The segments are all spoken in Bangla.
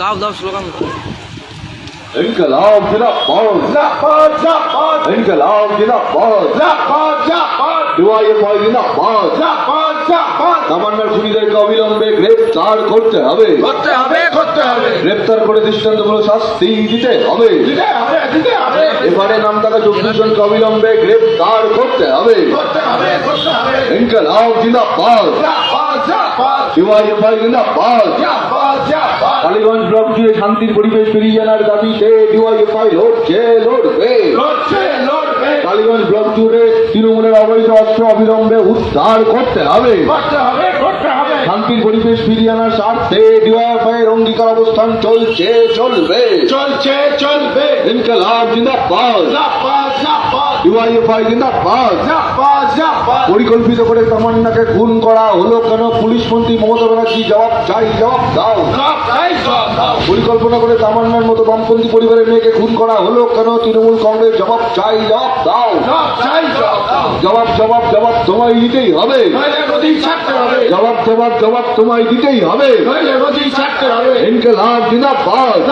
দাও দাও স্লোগান দাও انقلاب জিন্দাবাদ জিন্দাবাদ জিন্দাবাদ انقلاب জিন্দাবাদ জিন্দাবাদ জিন্দাবাদ ডিওয়াইএফআই জিন্দাবাদ জিন্দাবাদ জিন্দাবাদ তামান্নার খুনিদেরকে অবিলম্বে গ্রেফতার করতে হবে করতে হবে করতে হবে গ্রেফতার করে দৃষ্টান্তমূলক শাস্তি দিতে হবে দিতে হবে দিতে হবে এবারে নাম থাকা চব্বিশ জনকে অবিলম্বে গ্রেফতার করতে হবে করতে হবে করতে হবে ইনকলাব জিন্দাবাদ জিন্দাবাদ ব্লক জুড়ে শান্তির পরিবেশ ফিরিয়ে আনার দাবিতে ডিওয়াইএফআই লড়ছে লড়বে। লড়ছে কালীগঞ্জ ব্লক জুড়ে তৃণমূলের অবৈধ অস্ত্র অবিলম্বে উদ্ধার করতে হবে। শান্তির পরিবেশ ফিরিয়ে আনার স্বার্থে ডিওয়াইএফআই এর অঙ্গীকার অবস্থান চলছে চলবে। চলছে চলবে। ইনকলাব জিন্দাবাদ। পরিকল্পিত করে তামান্নাকে খুন করা হলো কেন? পুলিশ মন্ত্রী মমতা ব্যানার্জি জবাব চাই জবাব দাও। পরিকল্পনা করে তামান্নার মতো বামপন্থী পরিবারের মেয়েকে খুন করা হলো কেন? তৃণমূল কংগ্রেস জবাব চাই জবাব দাও। জবাব জবাব জবাব তোমায় দিতেই হবে। জবাব জবাব জবাব তোমায় দিতেই হবে। জিন্দাবাদ। জিন্দাবাদ।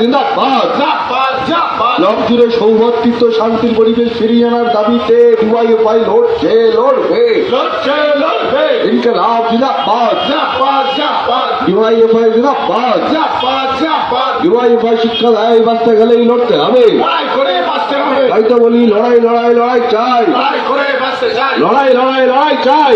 জিন্দাবাদ। ডিওয়াইএফআই জিন্দাবাদ জিন্দাবাদ জিন্দাবাদ ব্লক জুড়ে সৌভ্রাতৃত্ব শান্তির পরিবেশ ফিরিয়ে আনার দাবিতে দুবাই লড়বে। লড়ছে লড়বে। ইনকলাব জিন্দাবাদ। ডিওয়াইএফআই জিন্দাবাদ। ডিওয়াইএফআই শিক্ষা দায় বাঁচতে গেলেই লড়তে হবে। তাই তো বলি লড়াই লড়াই লড়াই চাই। লড়াই লড়াই লড়াই চাই।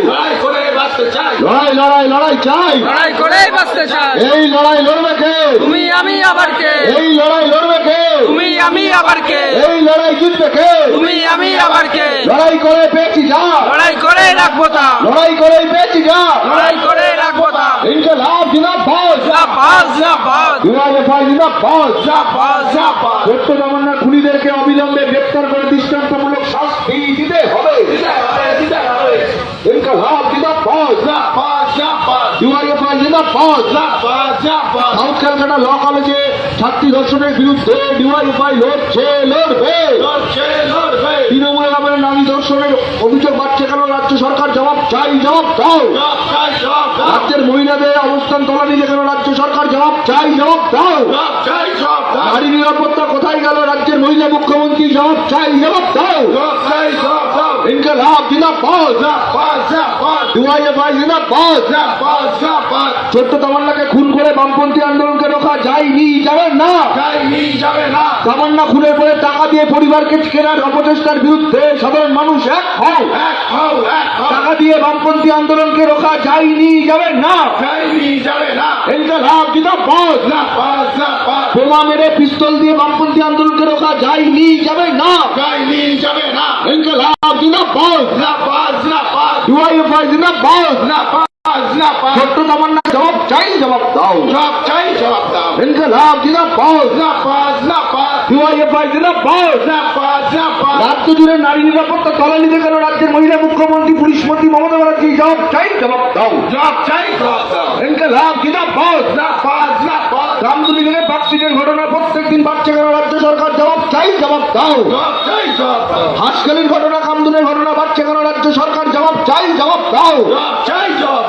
বাঁচতে চাই। লড়াই লড়াই লড়াই চাই। লড়াই করেই বাঁচতে চাই। এই লড়াই লড়বে কে? তুমি আমি আবার কে? এই লড়াই লড়বে কে? তুমি আমি আবার কে? এই লড়াই জিতবে কে? তুমি আমি আবার কে? লড়াই করে পেয়েছি যা। লড়াই করে রাখব তা। লড়াই করে পেয়েছি যা। লড়াই করে রাখব তা। ইনকলাব জিন্দাবাদ জিন্দাবাদ জিন্দাবাদ জিন্দাবাদ জিন্দাবাদ জিন্দাবাদ সত্য কামনা খুনিদেরকে অবিলম্বে গ্রেপ্তার করে দৃষ্টান্তমূলক শাস্তি দিতে হবে। দিতে হবে। জিন্দাবাদ সাউথ ক্যালকাটা ল কলেজে ছাত্রী ধর্ষণের বিরুদ্ধে লড়ছে লড়বে। লড়ছে লড়বে। তৃণমূলের আমলে নারী ধর্ষণের অভিযোগ বাড়ছে কেন? রাজ্য সরকার জবাব চাই জবাব দাও। রাজ্যের মহিলাদের অবস্থান তলা নিলে কেন? রাজ্য সরকার জবাব চাই জবাব দাও। নারী নিরাপত্তা কোথায় গেল? রাজ্যের মহিলা মুখ্যমন্ত্রী জবাব চাই জবাব দাও। ইনকলাব জিন্দাবাদ জিন্দাবাদ জিন্দাবাদ ডিওয়াইএফআই জিন্দাবাদ জিন্দাবাদ জিন্দাবাদ ছোট্ট তামান্নাকে খুন করে বামপন্থী আন্দোলনকে রোখা যায়নি যাবেন না। যাই নিয়ে যাবে না। তামান্না খুনের পরে টাকা দিয়ে পরিবারকে কেনার অপচেষ্টার বিরুদ্ধে সাধারণ মানুষ এক হও। এক হও এক টাকা দিয়ে বামপন্থী আন্দোলনকে রোখা যায়নি যাবেন না। যাই নিয়ে যাবে না। ইনকলাব জিন্দাবাদ। জিন্দাবাদ জিন্দাবাদ। বোমা মেরে পিস্তল দিয়ে বামপন্থী আন্দোলনকে রোখা যায়নি যাবে না। যাই নিয়ে যাবে না। ইনকলাব জিন্দাবাদ। ছোট্ট তামান্না জবাব চাই জবাব দাও। সব চাই জবাব দাও। ইনকলাব জিন্দাবাদ জিন্দাবাদ জিন্দাবাদ ডিওয়াইএফআই জিন্দাবাদ জিন্দাবাদ জিন্দাবাদ রাজ্য জুড়ে নারী নিরাপত্তা কেন রাজ্যের মহিলা মুখ্যমন্ত্রী পুলিশ মন্ত্রী মমতা ব্যানার্জি। জবাব চাই জবাব দাও। জব চাই জবাব দাও। ইনকলাব জিন্দাবাদ জিন্দাবাদ জিন্দাবাদ রামদুলি থেকে ভ্যাকসিনের ঘটনা প্রত্যেক দিন বাড়ছে কেন রাজ্য সরকার? জবাব চাই জবাব দাও। হাসখালির ঘটনা কামদুনের ঘটনা বাড়ছে কেন রাজ্য সরকার জবাব চাই জবাব দাও। চাই জবাব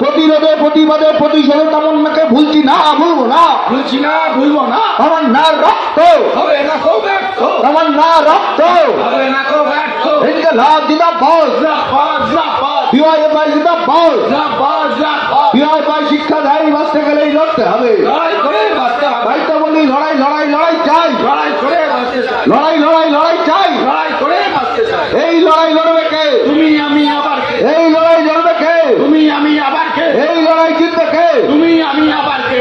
প্রতিরোধে প্রতিবাদে প্রতিশোধে তেমন তামান্নাকে ভুলছি না ভুলবো না। বলছি না ভুলবো না। আমার না রক্ত। হবে না কো ব্যর্থ। আমার না রক্ত। হবে না কো ব্যর্থ। ইনকলাব জিন্দাবাদ। জিন্দাবাদ জিন্দাবাদ। ডিওয়াইএফআই জিন্দাবাদ। জিন্দাবাদ জিন্দাবাদ। ডিওয়াইএফআই শিক্ষা দেয় বাঁচতে গেলেই লড়তে হবে। তাই তো বলি লড়াই লড়াই লড়াই চাই। লড়াই করে লড়াই লড়াই লড়াই চাই। লড়াই করে এই লড়াই লড়বে কে? তুমি আমি আবার এই লড়াই লড়বে কে? তুমি আমি আবার কে? এই লড়াই জিতবে কে? তুমি আমি আবার কে?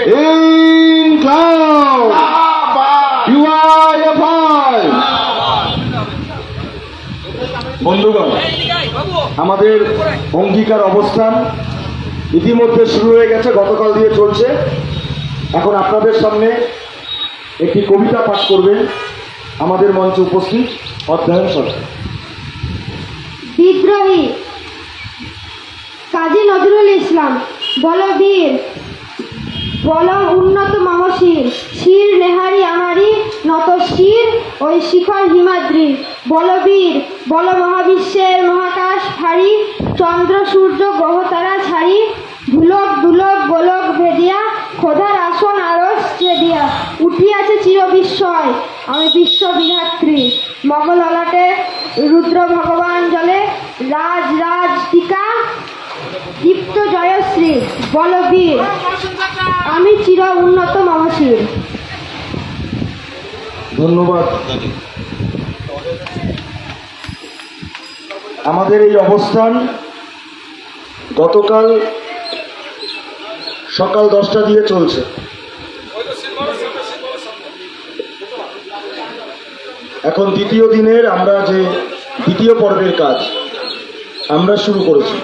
বন্ধুগণ আমাদের অঙ্গীকার অবস্থান ইতিমধ্যে শুরু হয়ে গেছে, গতকাল দিয়ে চলছে। এখন আপনাদের সামনে একটি কবিতা পাঠ করবেন। আমাদের মঞ্চে উপস্থিত অধ্যয়ন সরকার। বিদ্রোহী কাজী নজরুল ইসলাম বল বীর বল উন্নত মামসির শির নেহারি আমারি, নত শির, ওই শিখর হিমাদ্রি, বলবীর, বল মহাবিশ্বের মহাকাশ ফাড়ি চন্দ্র সূর্য গ্রহ তারা ছাড়ি ধুলক দুলক গোলক ভেদিয়া, খোদার আসন আরস চেদিয়া চির বিস্ময়, আমি বিশ্ব বিধাত্রী মগল ললাটে রুদ্র ভগবান জলে রাজ রাজ টিকা, দীপ্ত জয়শ্রী, বলবীর। আমি চির উন্নত মমশির ধন্যবাদ। আমাদের এই অবস্থান গতকাল সকাল দশটা দিয়ে চলছে। এখন দ্বিতীয় দিনের আমরা যে দ্বিতীয় পর্বের কাজ, আমরা শুরু করেছি।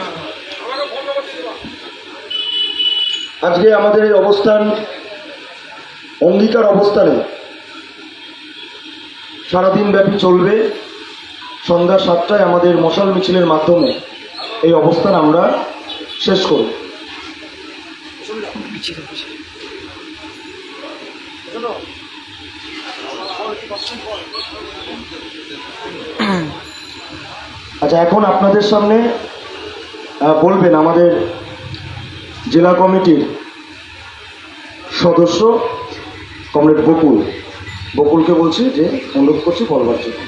আজকে আমাদের এই অবস্থান অঙ্গীকার অবস্থানে। সারাদিন ব্যাপী চলবে। সন্ধ্যা সাতটায় আমাদের মশাল মিছিলের মাধ্যমে এই অবস্থান আমরা শেষ করব। আচ্ছা এখন আপনাদের সামনে বলবেন আমাদের জেলা কমিটির সদস্য কমরেড বকুল। বকুলকে বলছি যে অনুরোধ করছি বলবার জন্য।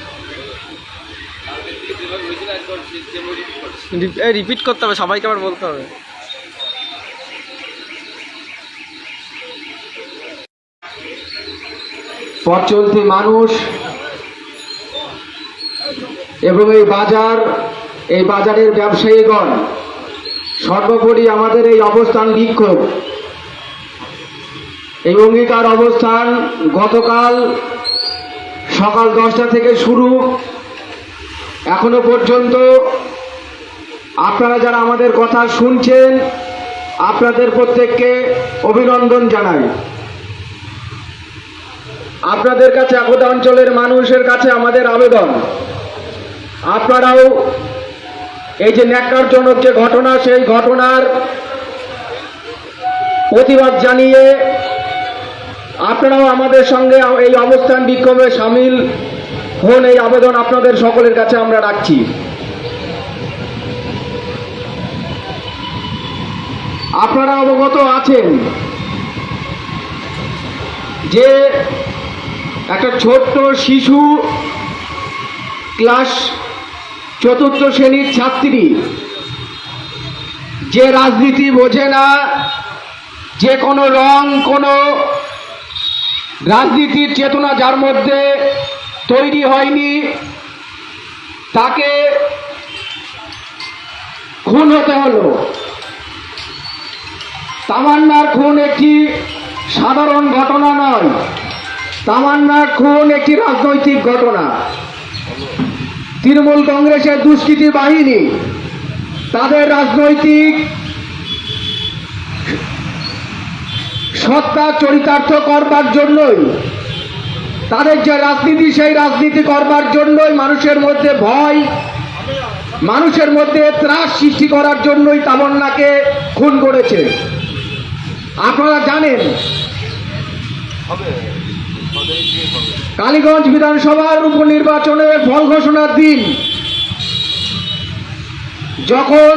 রিপিট করতে হবে, সবাইকে আবার বলতে হবে। পথ চলতি মানুষ এবং এই বাজার, এই বাজারের ব্যবসায়ীগণ, সর্বোপরি আমাদের এই অবস্থান বিক্ষোভ। এই অঙ্গীকার অবস্থান গতকাল সকাল দশটা থেকে শুরু। এখনও পর্যন্ত আপনারা যারা আমাদের কথা শুনছেন, আপনাদের প্রত্যেককে অভিনন্দন জানাই। আপনাদের কাছে একতা অঞ্চলের মানুষের কাছে আমাদের আবেদন। আপনারাও এই যে ন্যাক্কারজনক যে ঘটনা, সেই ঘটনার প্রতিবাদ জানিয়ে আপনারাও আমাদের সঙ্গে এই অবস্থান বিক্ষোভে সামিল হন। এই আবেদন আপনাদের সকলের কাছে আমরা রাখছি। আপনারা অবগত আছেন যে একটা ছোট্ট শিশু ক্লাস চতুর্থ শ্রেণির ছাত্রী। যে রাজনীতি বোঝে না, যে কোনো রং, কোনো রাজনীতির চেতনা যার মধ্যে তৈরি হয়নি, তাকে খুন হতে হলো। তামান্নার খুন একটি সাধারণ ঘটনা নয়। তামান্নার খুন একটি রাজনৈতিক ঘটনা। তৃণমূল কংগ্রেসের দুষ্কৃতী বাহিনী, তাদের রাজনৈতিক সত্তা চরিতার্থ করবার জন্যই, তাদের যে রাজনীতি, সেই রাজনীতি করবার জন্যই মানুষের মধ্যে ভয়, মানুষের মধ্যে ত্রাস সৃষ্টি করার জন্যই তামান্নাকে খুন করেছে। আপনারা জানেন কালীগঞ্জ বিধানসভার উপনির্বাচনের ফল ঘোষণার দিন। যখন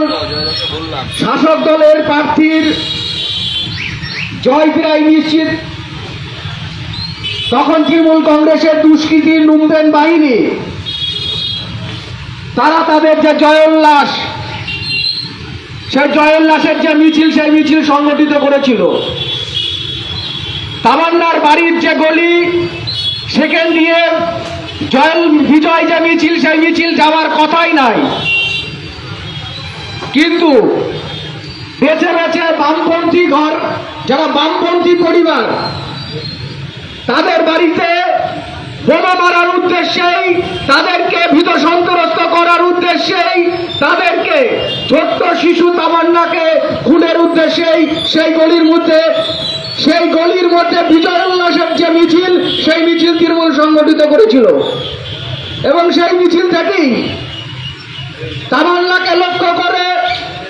শাসক দলের প্রার্থীর জয় প্রায় নিশ্চিত, তখন তৃণমূল কংগ্রেসের দুষ্কৃতী নুমবেন বাহিনী, তারা তাদের যে জয়োল্লাস, সেই জয়োল্লাসের যে মিছিল, সেই মিছিল সংগঠিত করেছিল। তামান্নার বাড়ির যে গলি, সেখান দিয়ে জল, বিজয় যে মিছিল, সেই মিছিল যাওয়ার কথাই নাই। কিন্তু বেছে বেছে বামপন্থী ঘর, যারা বামপন্থী পরিবার, তাদের বাড়িতে বোমা মারার উদ্দেশ্যেই তাদেরকে ভীত সন্ত্রস্ত করার উদ্দেশ্যেই তাদেরকে ছোট্ট শিশু তামান্নাকে খুনের উদ্দেশ্যেই সেই গলির মধ্যে, সেই গলির মধ্যে বিজয় যে মিছিল, সেই মিছিল তৃণমূল সংগঠিত করেছিল। এবং সেই মিছিল থেকেই তামান্নাকে লক্ষ্য করে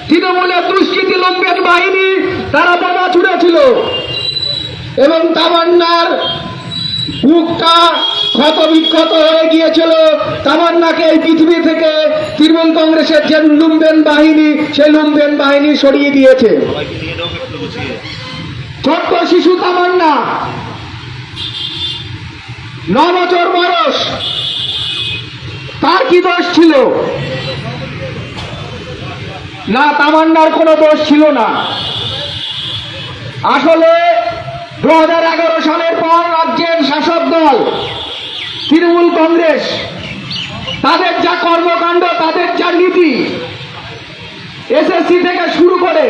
তৃণমূলের দুষ্কৃতী লম্বেন বাহিনী, তারা বোমা ছুড়েছিল। এবং তামান্নার বুকটা ক্ষত বিক্ষত হয়ে গিয়েছিল। তামান্নাকে এই পৃথিবী থেকে তৃণমূল কংগ্রেসের যে লুম্বেন বাহিনী, সেই লুম্বেন বাহিনী সরিয়ে দিয়েছে। ছোট্ট শিশু তামান্না। ন বছর বয়স। তার কি দোষ ছিল? না, তামান্নার কোনো দোষ ছিল না। আসলে দু হাজার এগারো সালের পর রাজ্যের শাসক দল তৃণমূল কংগ্রেস, তাদের যা কর্মকাণ্ড, তাদের যা নীতি, এসএসসি থেকে শুরু করে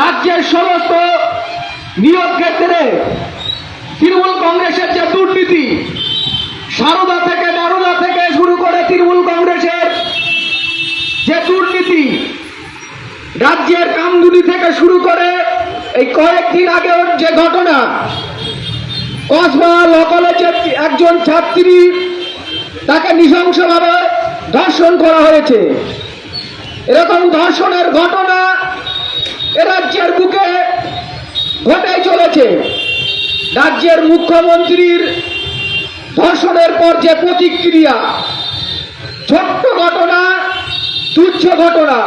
রাজ্যের সমস্ত নিয়োগ ক্ষেত্রে তৃণমূল কংগ্রেসের যে দুর্নীতি, সারদা থেকে নারদা থেকে শুরু করে তৃণমূল কংগ্রেসের যে দুর্নীতি, রাজ্যের কামদুনি থেকে শুরু করে এই কয়েকদিন আগের যে ঘটনা কসবা ল কলেজের একজন ছাত্রী, তাকে নৃশংসভাবে ধর্ষণ করা হয়েছে। এরকম ধর্ষণের ঘটনা রাজ্যের বুকে ঘটে চলেছে। রাজ্যের মুখ্যমন্ত্রীর ধর্ষণের পর যে প্রতিক্রিয়া, ছোট্ট ঘটনা, তুচ্ছ ঘটনা।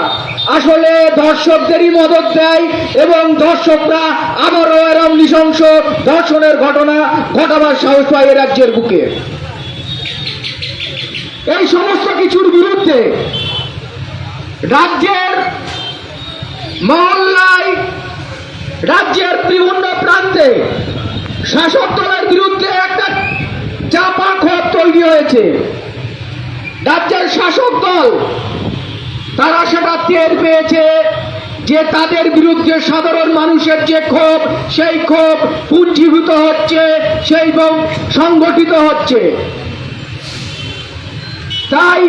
আসলে দর্শকদেরই মদত দেয় এবং দর্শকরা আবারও এরম নৃশংস ধর্ষণের ঘটনা ঘটাবার সাহস পায় রাজ্যের বুকে। এই সমস্ত কিছুর বিরুদ্ধে রাজ্যের মহল্লায়, রাজ্যের বিভিন্ন প্রান্তে শাসক দলের বিরুদ্ধে একটা চাপা ক্ষোভ তৈরি হয়েছে। রাজ্যের শাসক দল তারা সেটা টের পেয়েছে যে তাদের বিরুদ্ধে সাধারণ মানুষের যে ক্ষোভ, সেই ক্ষোভ পুঞ্জীভূত হচ্ছে, সেই সংগঠিত হচ্ছে। তাই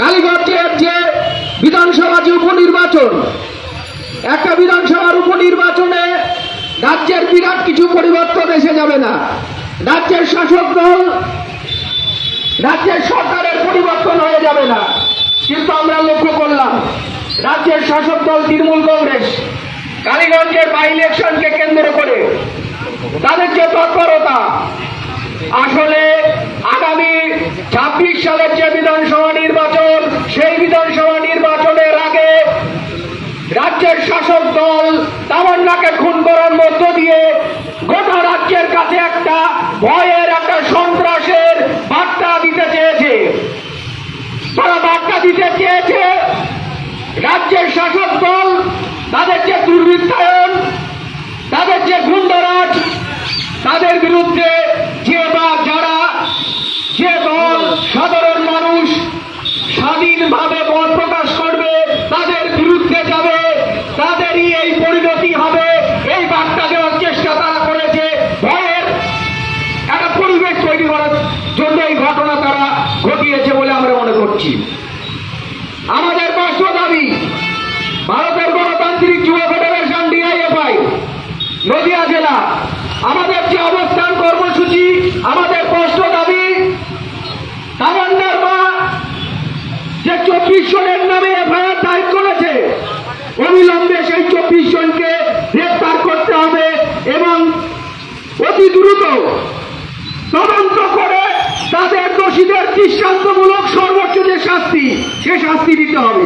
কালীগঞ্জের যে বিধানসভা যে উপনির্বাচন, একটা বিধানসভার উপনির্বাচনে রাজ্যের বিরাট কিছু পরিবর্তন এসে যাবে না। রাজ্যের শাসক দল, রাজ্যের সরকারের পরিবর্তন হয়ে যাবে না। কিন্তু আমরা লক্ষ্য করলাম। রাজ্যের শাসক দল তৃণমূল কংগ্রেস, কালীগঞ্জের বাই ইলেকশনকে কেন্দ্র করে। তাদের যে তৎপরতা, আসলে আগামী ছাব্বিশ সালের যে বিধানসভা নির্বাচন, সেই বিধানসভা নির্বাচনের আগে রাজ্যের শাসক দল তামান্নাকে খুন করার মধ্য দিয়ে গোটা রাজ্যের কাছে একটা ভয়ের একটা সন্ত্রাসের বার্তা দিতে চেয়েছে তারা বার্তা দিতে চেয়েছে রাজ্যের শাসক দল, তাদের যে দুর্বৃত্তায়ন, তাদের যে গুন্ডরাজ, তাদের বিরুদ্ধে যে বা যারা, যে দল সাধারণ মানুষ স্বাধীনভাবে মত প্রকাশ করবে, তাদের বিরুদ্ধে যাবে, তাদেরই এই পরিণতি হবে। এই বার্তা দেওয়ার চেষ্টা তারা করেছে। ভয়ের একটা পরিবেশ তৈরি করার জন্য এই ঘটনা তারা ঘটিয়েছে বলে আমরা মনে করছি। আমাদের ভারতের গণতান্ত্রিক যুব ফেডারেশন ডিআইএফআই নদিয়া জেলা। আমাদের যে অবস্থান কর্মসূচি, আমাদের স্পষ্ট দাবি তামান্নার মা যে চব্বিশ জনের নামে এফআইআর দায়ের করেছে, অবিলম্বে সেই চব্বিশ জনকে গ্রেফতার করতে হবে এবং অতি দ্রুত তদন্ত করে তাদের দোষীদের দৃষ্টান্তমূলক সর্বোচ্চ যে শাস্তি, সে শাস্তি দিতে হবে।